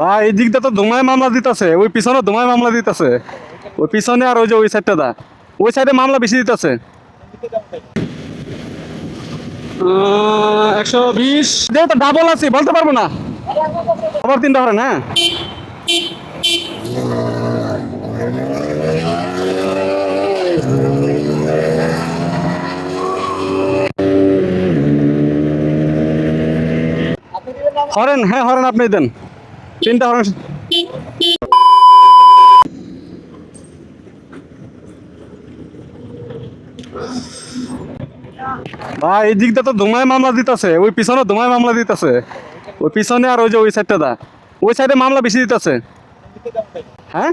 ভাই, এই দিকটা তো ধুমায় মামলা দিতেছে। ওই পিছনে ধুমায় মামলা দিতেছে। ওই পিছনে আর ওই যে ওই সাইডটা দা। ওই সাইডে মামলা বেশি দিতেছে। একশো বিশ। ডাবল বলতে পারব না। হ্যাঁ? হরেন হ্যাঁ হরেন, আপনি দেন। তিনটা হরেন ভাই, এই দিকটা তো ধুমায় মামলা দিতেছে। ওই পিছনে ধুমায় মামলা দিতেছে। ওই পিছনে আর ওই যে ওই সাইডটা দা। ওই সাইডে মামলা বেশি দিতেছে। হ্যাঁ?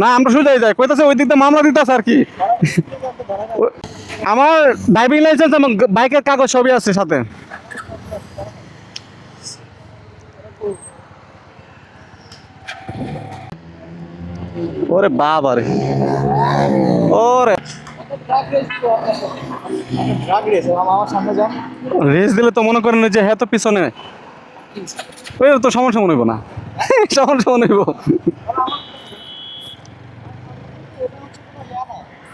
না, আমরা সোজাই যাই কইতাছে, ওই দিকটা মামলা দিতেছে আর কি। আমার ড্রাইভিং লাইসেন্স এবং বাইকের কাগজ সবই আছে সাথে। ওরে বাবা রে। ওরে। রেস দিলে তো মনে করেন যে হ্যাঁ তো পিছনে। ওই তো সমান সমান হইব না। সমান সমান হইব।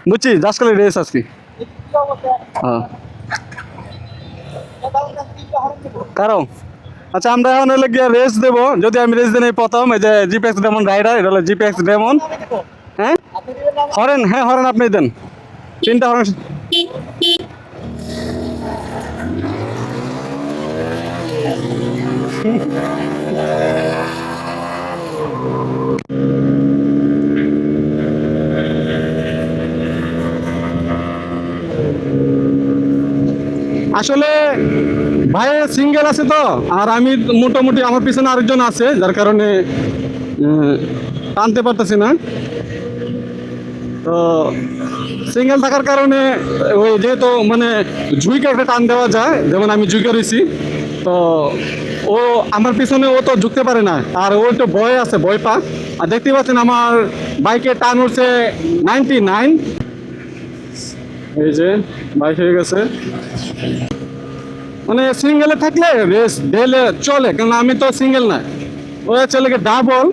বুঝছি যাসকালে রেস আজকে। হ্যাঁ। কারণ? আচ্ছা আমরা এখন হলে গিয়ে রেস দেবো। যদি আমি রেস দিই প্রথম, এই যে জিপিএক্স ডেমন রাইডার এটা হলো জিপিএক্স ডেমন হ্যাঁ? হরেন হ্যাঁ হরেন, আপনি দেন। তিনটা হরেন। আসলে ভাই সিঙ্গেল আছে তো। আর আমি মোটামুটি আমার পিছনে আরেকজন আছে, যার কারণে টানতে পারতেছি না। তো সিঙ্গেল থাকার কারণে, ওই যেহেতু মানে ঝুঁকে একটা টান দেওয়া যায়, যেমন আমি ঝুঁকে রয়েছি তো, ও, আমার পিছনে ও তো ঝুঁকতে পারে না, আর ও একটু ভয় আছে, ভয় পা আর দেখতে পাচ্ছেন আমার বাইকে টান উঠছে নাইনটি নাইন এই যে, বাইক হয়ে গেছে। মানে সিঙ্গেলে থাকলে রেস ডেলে চলে কারণ আমি তো সিঙ্গেল না। ও চলে গিয়ে ডাবল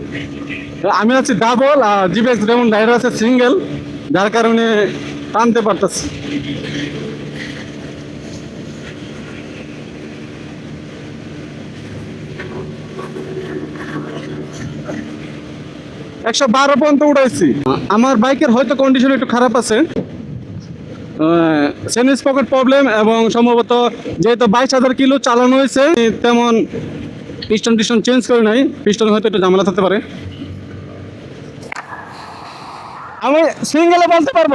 আমি আছি ডাবল আর জিবেক্স যেমন রাইডার আছে সিঙ্গেল যার কারণে টানতে পারতেছি। একশো বারো পর্যন্ত উঠাইছি। আমার বাইকের হয়তো কন্ডিশন একটু খারাপ আছে। সেনিস পকেট প্রবলেম এবং সম্ভবত যেহেতু বাইশ হাজার কিলো চালানো হয়েছে তেমন পিস্টন টিস্টন চেঞ্জ করে নাই। পিস্টন হয়তো একটু ঝামেলা থাকতে পারে। আমি সিঙ্গেলে বলতে পারব।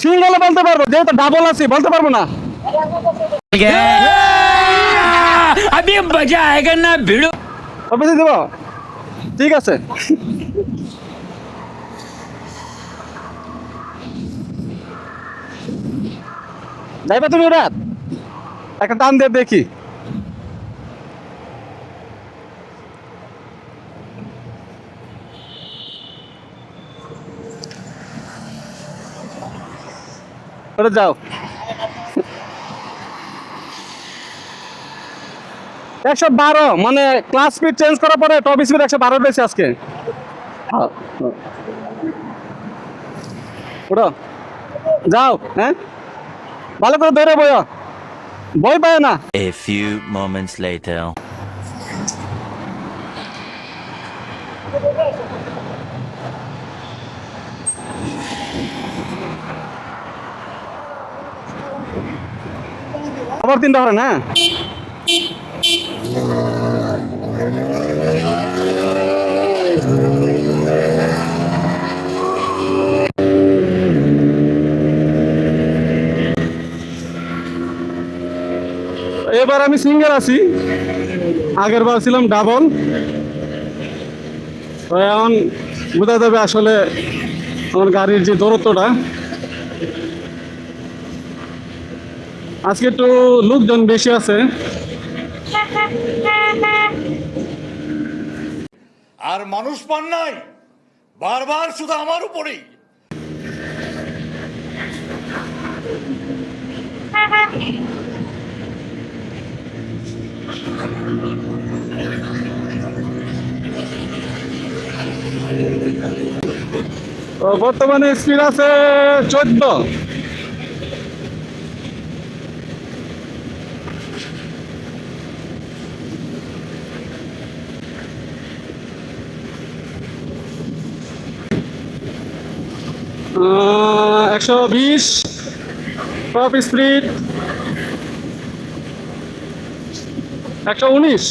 সিঙ্গেলে বলতে পারব। যেহেতু ডাবল আছে বলতে পারব না। আমি মজা আয়েগা না ভিড়ো অফিসে দেবো? ঠিক আছে। যাইবা তুমি রাত একটা টান দিয়ে দেখি। ওটা যাও। একশো বারো মানে ক্লাস স্পিড চেঞ্জ করার পরে টপ স্পিড একশো বারো রয়েছে আজকে। হ্যাঁ। যাও হ্যাঁ? ভালো করে ধরে বই বই পায় না। A few moments later. আবার তিনটা হরেন হ্যাঁ এবার আমি সিঙ্গেল আছি। আগের বার ছিলাম ডাবল। তো এখন বোঝা যাবে আসলে আমার গাড়ির যে দূরত্বটা। আজকে একটু লোকজন বেশি আছে। আর মানুষ পান নাই বারবার শুধু আমার উপরেই। বর্তমানে স্পিড আছে চোদ্দ। একশো বিশ টপ স্পিড একশো উনিশ।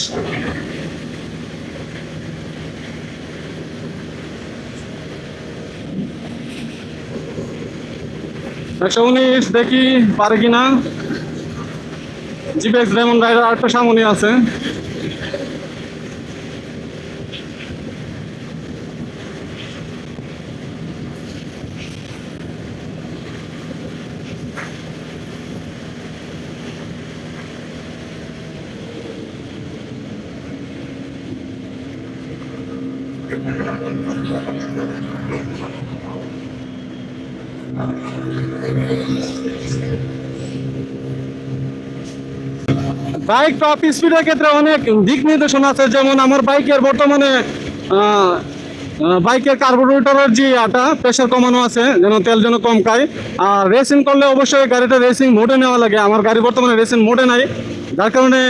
একশো উনিশ দেখি পারে কিনা। জিপেক্স ডায়মন্ড রাইডার আরেকটা সামনে আছে। বাইক টপ স্পিডের ক্ষেত্রে অনেক দিক নির্দেশনা আছে, যেমন আমার বাইকের বর্তমানে বাইকের কার্বোরেটরের যে আটা প্রেশার কমানো আছে, যেন তেল যেন কম খায়। আর রেসিং করলে অবশ্যই গাড়িটা রেসিং মোডে নেওয়া লাগে। আমার গাড়ি বর্তমানে রেসিং মোডে নাই। যার কারণে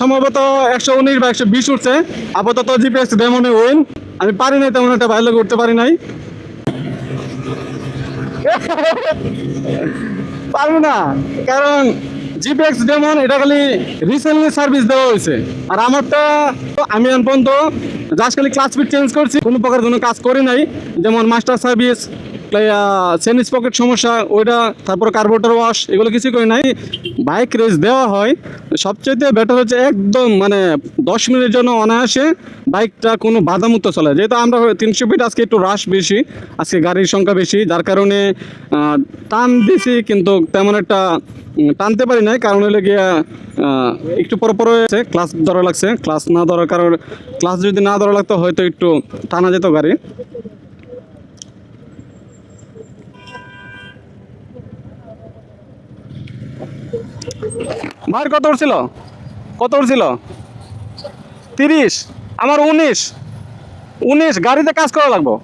সম্ভবত একশো উনিশ বা একশো বিশ উঠছে। আপাতত জিপিএস ডেমনে উইন আমি পারি নাই তেমন একটা বাইরে উঠতে পারি নাই। পারব না। কারণ জিপিএক্স যেমন, এটা খালি রিসেন্টলি সার্ভিস দেওয়া হয়েছে। আর আমারটা আমি এখন পর্যন্ত জাস্ট খালি ক্লাস চেঞ্জ করছি। কোনো প্রকার কোনো কাজ করি নাই। যেমন মাস্টার সার্ভিস সেনিস পকেট সমস্যা, ওইটা, তারপর কার্বোটার ওয়াশ এগুলো কিছু করে নাই। বাইক রেস দেওয়া হয় সবচেয়ে বেটার হচ্ছে একদম মানে দশ মিনিটের জন্য অনায়াসে বাইকটা কোনো বাধামুক্ত চলে। যেহেতু আমরা তিনশো ফিট আজকে একটু রাশ বেশি, আজকে গাড়ির সংখ্যা বেশি, যার কারণে টান দিছি, কিন্তু তেমন একটা টানতে পারি নাই। কারণ হলে গিয়ে একটু পর পর হয়েছে ক্লাস ধরা লাগছে। ক্লাস না ধরার কারণ ক্লাস যদি না ধরা লাগতো, হয়তো একটু টানা যেত গাড়ি। ভাইয়ের কত উঠছিল কত উঠছিল তিরিশ। আমার উনিশ। উনিশ গাড়িতে কাজ করা লাগবো।